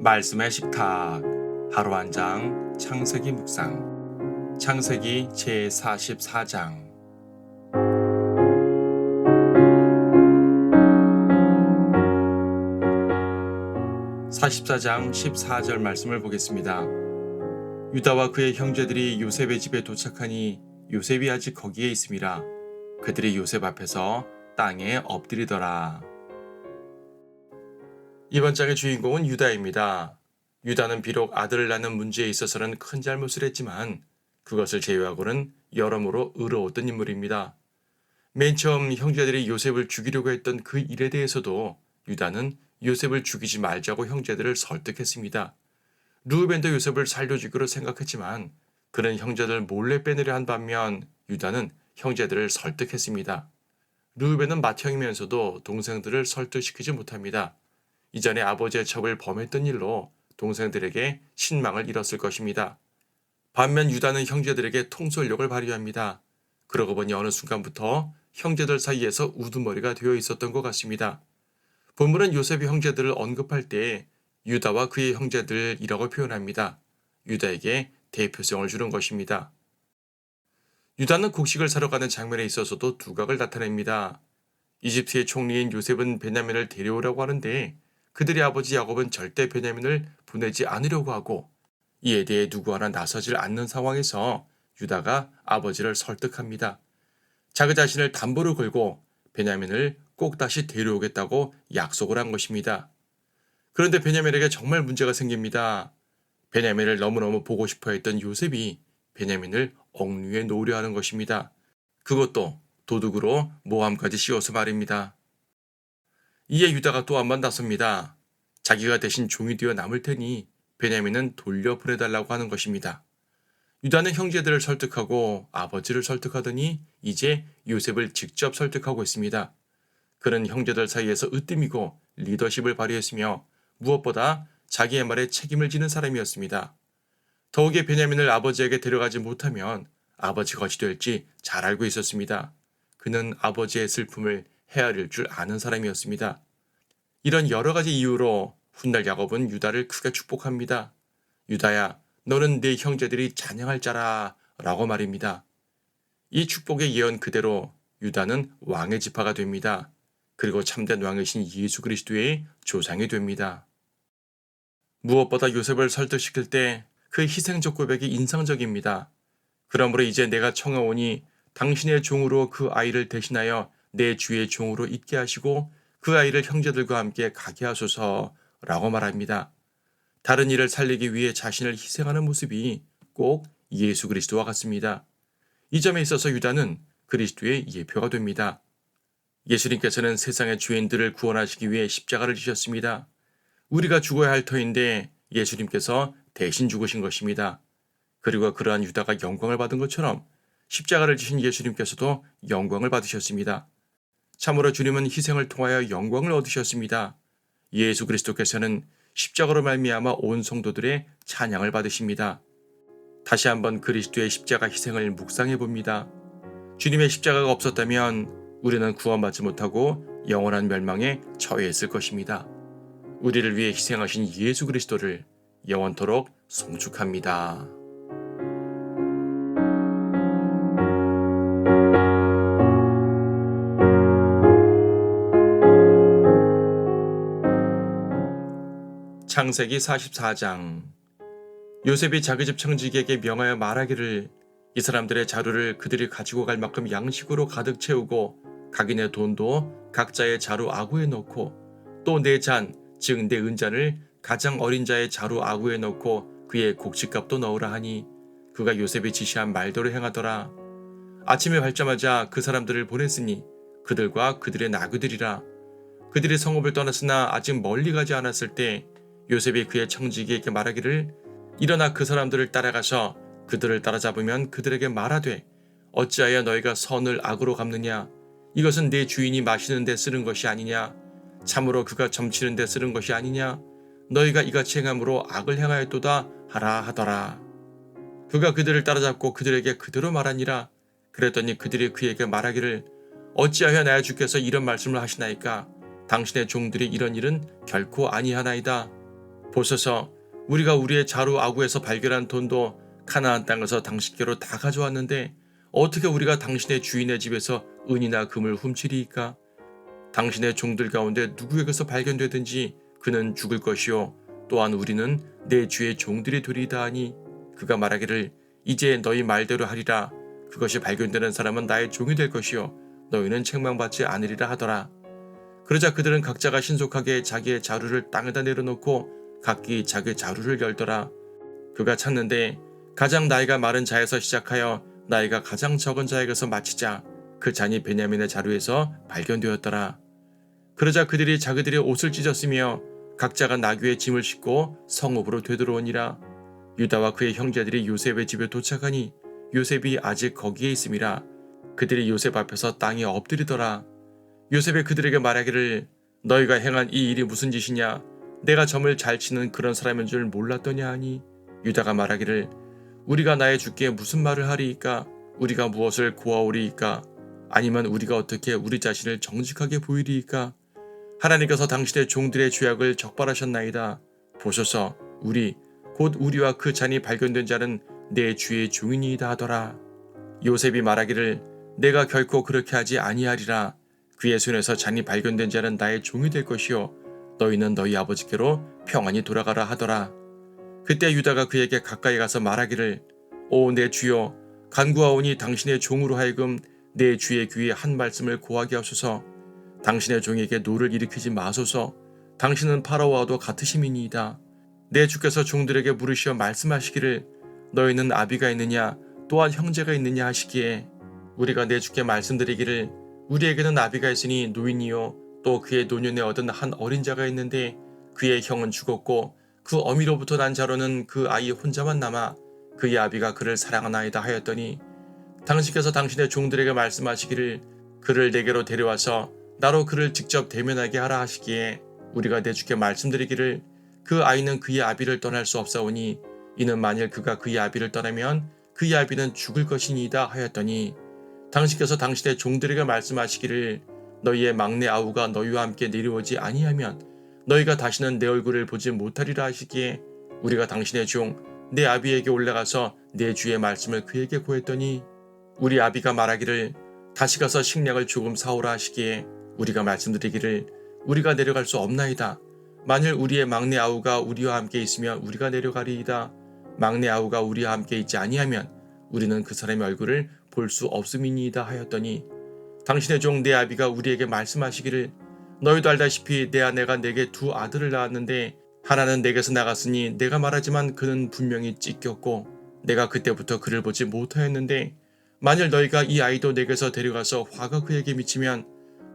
말씀의 식탁 하루 한 장 창세기 묵상 창세기 제 44장 44장 14절 말씀을 보겠습니다. 유다와 그의 형제들이 요셉의 집에 도착하니 요셉이 아직 거기에 있음이라 그들이 요셉 앞에서 땅에 엎드리더라. 이번 장의 주인공은 유다입니다. 유다는 비록 아들을 낳는 문제에 있어서는 큰 잘못을 했지만 그것을 제외하고는 여러모로 의로웠던 인물입니다. 맨 처음 형제들이 요셉을 죽이려고 했던 그 일에 대해서도 유다는 요셉을 죽이지 말자고 형제들을 설득했습니다. 루벤도 요셉을 살려주기로 생각했지만 그는 형제들 몰래 빼내려 한 반면 유다는 형제들을 설득했습니다. 루벤은 맏형이면서도 동생들을 설득시키지 못합니다. 이전에 아버지의 첩을 범했던 일로 동생들에게 신망을 잃었을 것입니다. 반면 유다는 형제들에게 통솔력을 발휘합니다. 그러고 보니 어느 순간부터 형제들 사이에서 우두머리가 되어 있었던 것 같습니다. 본문은 요셉의 형제들을 언급할 때 유다와 그의 형제들이라고 표현합니다. 유다에게 대표성을 주는 것입니다. 유다는 곡식을 사러 가는 장면에 있어서도 두각을 나타냅니다. 이집트의 총리인 요셉은 베냐민을 데려오라고 하는데 그들의 아버지 야곱은 절대 베냐민을 보내지 않으려고 하고 이에 대해 누구 하나 나서질 않는 상황에서 유다가 아버지를 설득합니다. 자기 자신을 담보로 걸고 베냐민을 꼭 다시 데려오겠다고 약속을 한 것입니다. 그런데 베냐민에게 정말 문제가 생깁니다. 베냐민을 너무너무 보고 싶어 했던 요셉이 베냐민을 억류에 놓으려 하는 것입니다. 그것도 도둑으로 모함까지 씌워서 말입니다. 이에 유다가 또 한번 나섭니다. 자기가 대신 종이 되어 남을 테니 베냐민은 돌려 보내달라고 하는 것입니다. 유다는 형제들을 설득하고 아버지를 설득하더니 이제 요셉을 직접 설득하고 있습니다. 그는 형제들 사이에서 으뜸이고 리더십을 발휘했으며 무엇보다 자기의 말에 책임을 지는 사람이었습니다. 더욱이 베냐민을 아버지에게 데려가지 못하면 아버지가 어찌 될지 잘 알고 있었습니다. 그는 아버지의 슬픔을 헤아릴 줄 아는 사람이었습니다. 이런 여러 가지 이유로 훗날 야곱은 유다를 크게 축복합니다. 유다야, 너는 네 형제들이 찬양할 자라 라고 말입니다. 이 축복의 예언 그대로 유다는 왕의 지파가 됩니다. 그리고 참된 왕이신 예수 그리스도의 조상이 됩니다. 무엇보다 요셉을 설득시킬 때 그 희생적 고백이 인상적입니다. 그러므로 이제 내가 청하오니 당신의 종으로 그 아이를 대신하여 내 주의 종으로 있게 하시고 그 아이를 형제들과 함께 가게 하소서 라고 말합니다. 다른 일을 살리기 위해 자신을 희생하는 모습이 꼭 예수 그리스도와 같습니다. 이 점에 있어서 유다는 그리스도의 예표가 됩니다. 예수님께서는 세상의 죄인들을 구원하시기 위해 십자가를 지셨습니다. 우리가 죽어야 할 터인데 예수님께서 대신 죽으신 것입니다. 그리고 그러한 유다가 영광을 받은 것처럼 십자가를 지신 예수님께서도 영광을 받으셨습니다. 참으로 주님은 희생을 통하여 영광을 얻으셨습니다. 예수 그리스도께서는 십자가로 말미암아 온 성도들의 찬양을 받으십니다. 다시 한번 그리스도의 십자가 희생을 묵상해 봅니다. 주님의 십자가가 없었다면 우리는 구원받지 못하고 영원한 멸망에 처해있을 것입니다. 우리를 위해 희생하신 예수 그리스도를 영원토록 송축합니다. 창세기 44장 요셉이 자기 집 청지기에게 명하여 말하기를 이 사람들의 자루를 그들이 가지고 갈 만큼 양식으로 가득 채우고 각인의 돈도 각자의 자루 아구에 넣고 또 내 잔, 즉 내 은잔을 가장 어린 자의 자루 아구에 넣고 그의 곡식값도 넣으라 하니 그가 요셉이 지시한 말대로 행하더라. 아침에 밝자마자 그 사람들을 보냈으니 그들과 그들의 나귀들이라 그들이 성읍을 떠났으나 아직 멀리 가지 않았을 때 요셉이 그의 청지기에게 말하기를 일어나 그 사람들을 따라가서 그들을 따라잡으면 그들에게 말하되 어찌하여 너희가 선을 악으로 갚느냐? 이것은 내 주인이 마시는 데 쓰는 것이 아니냐? 참으로 그가 점치는 데 쓰는 것이 아니냐? 너희가 이같이 행함으로 악을 행하였도다 하라 하더라. 그가 그들을 따라잡고 그들에게 그대로 말하니라. 그랬더니 그들이 그에게 말하기를 어찌하여 나의 주께서 이런 말씀을 하시나이까? 당신의 종들이 이런 일은 결코 아니하나이다 보소서 우리가 우리의 자루 아구에서 발견한 돈도 가나안 땅에서 당신께로 다 가져왔는데 어떻게 우리가 당신의 주인의 집에서 은이나 금을 훔치리이까? 당신의 종들 가운데 누구에게서 발견되든지 그는 죽을 것이요 또한 우리는 내 주의 종들이 되리다 하니 그가 말하기를 이제 너희 말대로 하리라 그것이 발견되는 사람은 나의 종이 될 것이요 너희는 책망받지 않으리라 하더라 그러자 그들은 각자가 신속하게 자기의 자루를 땅에다 내려놓고 각기 자기 자루를 열더라 그가 찾는데 가장 나이가 마른 자에서 시작하여 나이가 가장 적은 자에게서 마치자 그 잔이 베냐민의 자루에서 발견되었더라. 그러자 그들이 자기들의 옷을 찢었으며 각자가 나귀의 짐을 싣고 성읍으로 되돌아오니라. 유다와 그의 형제들이 요셉의 집에 도착하니 요셉이 아직 거기에 있음이라. 그들이 요셉 앞에서 땅에 엎드리더라. 요셉이 그들에게 말하기를 너희가 행한 이 일이 무슨 짓이냐? 내가 점을 잘 치는 그런 사람인 줄 몰랐더냐 하니 유다가 말하기를 우리가 나의 주께 무슨 말을 하리이까? 우리가 무엇을 고아오리이까? 아니면 우리가 어떻게 우리 자신을 정직하게 보이리이까? 하나님께서 당신의 종들의 죄악을 적발하셨나이다. 보소서, 우리 곧 우리와 그 잔이 발견된 자는 내 주의 종이니이다 하더라. 요셉이 말하기를 내가 결코 그렇게 하지 아니하리라. 그의 손에서 잔이 발견된 자는 나의 종이 될 것이요 너희는 너희 아버지께로 평안히 돌아가라 하더라. 그때 유다가 그에게 가까이 가서 말하기를 오 내 주여 간구하오니 당신의 종으로 하여금 내 주의 귀에 한 말씀을 고하게 하소서. 당신의 종에게 노를 일으키지 마소서. 당신은 파라와도 같으심이니이다. 내 주께서 종들에게 물으시어 말씀하시기를 너희는 아비가 있느냐 또한 형제가 있느냐 하시기에 우리가 내 주께 말씀드리기를 우리에게는 아비가 있으니 노인이요 또 그의 노년에 얻은 한 어린 자가 있는데 그의 형은 죽었고 그 어미로부터 난 자로는 그 아이 혼자만 남아 그의 아비가 그를 사랑하나이다 하였더니 당신께서 당신의 종들에게 말씀하시기를 그를 내게로 데려와서 나로 그를 직접 대면하게 하라 하시기에 우리가 내 주께 말씀드리기를 그 아이는 그의 아비를 떠날 수 없사오니 이는 만일 그가 그의 아비를 떠나면 그의 아비는 죽을 것이니이다 하였더니 당신께서 당신의 종들에게 말씀하시기를 너희의 막내 아우가 너희와 함께 내려오지 아니하면 너희가 다시는 내 얼굴을 보지 못하리라 하시기에 우리가 당신의 종 내 아비에게 올라가서 내 주의 말씀을 그에게 고했더니 우리 아비가 말하기를 다시 가서 식량을 조금 사오라 하시기에 우리가 말씀드리기를 우리가 내려갈 수 없나이다. 만일 우리의 막내 아우가 우리와 함께 있으면 우리가 내려가리이다. 막내 아우가 우리와 함께 있지 아니하면 우리는 그 사람의 얼굴을 볼 수 없음이니이다 하였더니 당신의 종 내 아비가 우리에게 말씀하시기를 너희도 알다시피 내 아내가 내게 두 아들을 낳았는데 하나는 내게서 나갔으니 내가 말하지만 그는 분명히 찢겼고 내가 그때부터 그를 보지 못하였는데 만일 너희가 이 아이도 내게서 데려가서 화가 그에게 미치면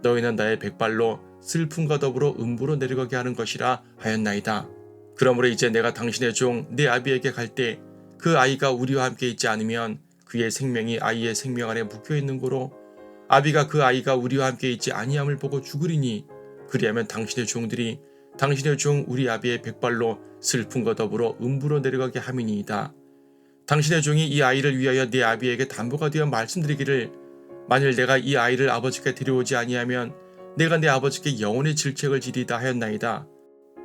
너희는 나의 백발로 슬픔과 더불어 음부로 내려가게 하는 것이라 하였나이다. 그러므로 이제 내가 당신의 종 내 아비에게 갈 때 그 아이가 우리와 함께 있지 않으면 그의 생명이 아이의 생명 안에 묶여 있는 고로 아비가 그 아이가 우리와 함께 있지 아니함을 보고 죽으리니 그리하면 당신의 종들이 당신의 종 우리 아비의 백발로 슬픔과 더불어 음부로 내려가게 함이니이다. 당신의 종이 이 아이를 위하여 내 아비에게 담보가 되어 말씀드리기를 만일 내가 이 아이를 아버지께 데려오지 아니하면 내가 내 아버지께 영원의 질책을 지리다 하였나이다.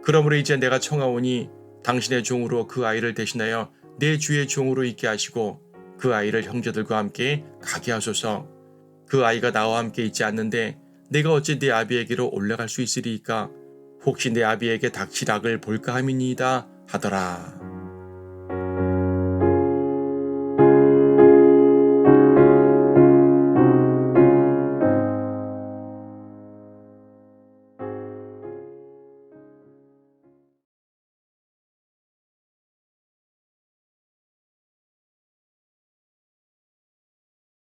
그러므로 이제 내가 청하오니 당신의 종으로 그 아이를 대신하여 내 주의 종으로 있게 하시고 그 아이를 형제들과 함께 가게 하소서. 그 아이가 나와 함께 있지 않는데 내가 어찌 내 아비에게로 올라갈 수 있으리이까? 혹시 내 아비에게 닥치락을 볼까 함이니이다 하더라.